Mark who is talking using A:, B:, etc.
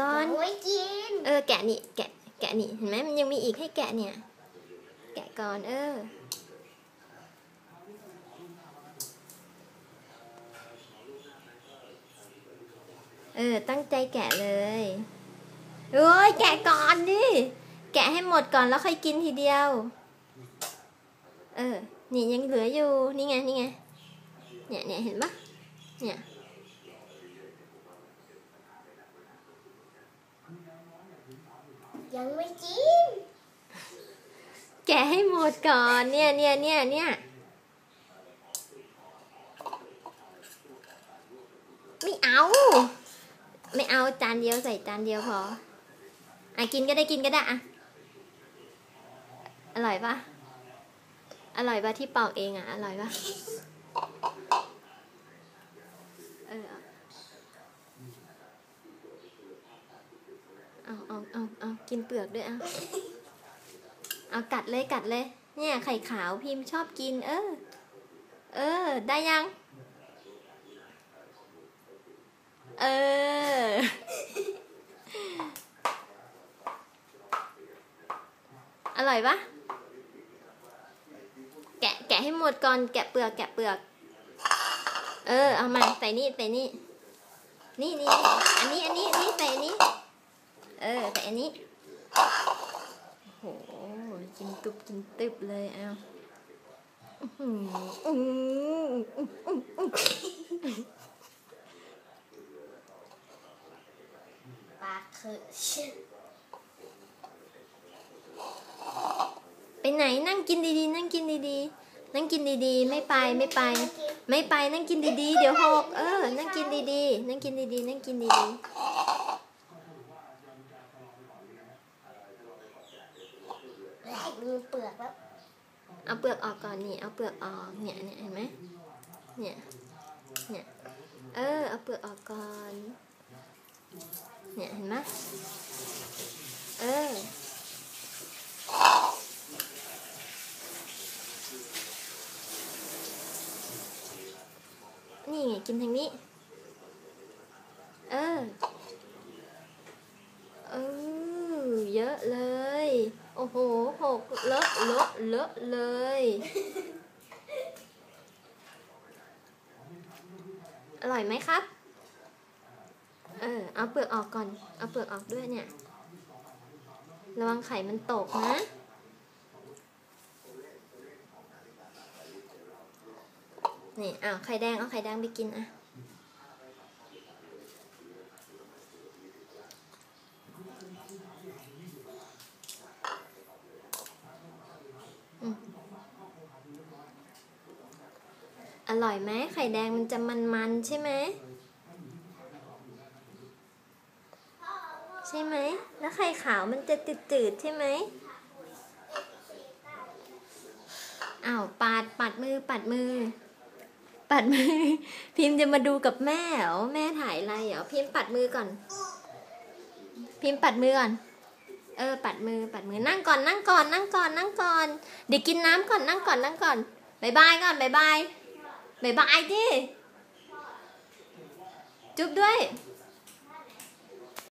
A: ก่อน
B: ไว้กิน
A: เออ แกะนี่ แกะ แกะนี่ เห็นไหมมันยังมีอีกให้แกะเนี่ย แกะก่อน เออ เออ ตั้งใจแกะเลยเอ้ย แกะก่อนดิ แกะให้หมดก่อนแล้วค่อยกินทีเดียว เออ นี่ยังเหลืออยู่ นี่ไง นี่ไง เนี่ยเนี่ยเห็นปะเนี่ย
B: ยังไม่กิน
A: แกะให้หมดก่อน เนี่ยเนี่ยเนี่ยเนี่ยไม่เอา ไม่เอาจานเดียวใส่จานเดียวพอ อะกินก็ได้กินก็ได้อะ อร่อยปะอร่อยปะที่ป่าเองอะ อร่อยปะเออเอาเอาเอาเอากินเป ลือกด้วยเอาเอากัดเลยกัดเลย เนี่ยไข่ขาวพิมพ์ชอบกิน เออ เออ ได้ยัง เออ อร่อยปะแกะแกะให้หมดก่อนแกะเปลือกแกะเปลือก เออ เอามาใส่นี่ใส่นี่นี่นี่นี่อันนี้อันนี้อันนี้ใส่อันนี้ เออใส่อันนี้ โอ้โหกินตุบกินตึบเลยเอาอื้อหืออื้ออื้ออื้ออื้อ
B: ปากคือ
A: ไปไหนนั่งกินดีๆ นั่งกินดีๆ นั่งกินดีๆ ไม่ไปไม่ไป ไม่ไปนั่งกินดีๆ เดี๋ยวหกเออ นั่งกินดีๆ นั่งกินดีๆ นั่งกินดี
B: มีเปลือกแล้ว
A: ๆ เอาเปลือกออกก่อนนี่ เอาเปลือกออกเนี่ยเนี่ยเห็นไหมเนี่ยเนี่ยเออเอาเปลือกออกก่อนเนี่ยเห็นไหมเออนี่ไงกินทางนี้ เออ เออ เยอะเลย อ้โหหกเลอะเลอะเลอะเลย อร่อยไหมครับ เออ เอาเปลือกออกก่อน เอาเปลือกออกด้วยเนี่ย ระวังไข่มันตกนะนี่อ้าวไข่แดง เอาไข่แดงไปกินอะ อร่อยไหมไข่แดงมันจะมันๆใช่ไหมใช่ไหม แล้วไข่ขาวมันจะจืดๆใช่ไหมอ้าวปาดปัดมือปัดมือ ปัดมือ พิมพ์จะมาดูกับแม่เหรอแม่ถ่ายอะไรเหรอพิมพ์ปัดมือก่อน พิมพ์ปัดมือก่อน เออ ปัดมือปัดมือนั่งก่อนนั่งก่อนนั่งก่อนนั่งก่อนเดี๋ยวกินน้ำก่อนนั่งก่อนนั่งก่อนบายบายก่อนบายบาย บายบายดิจุ๊บด้วย
B: บ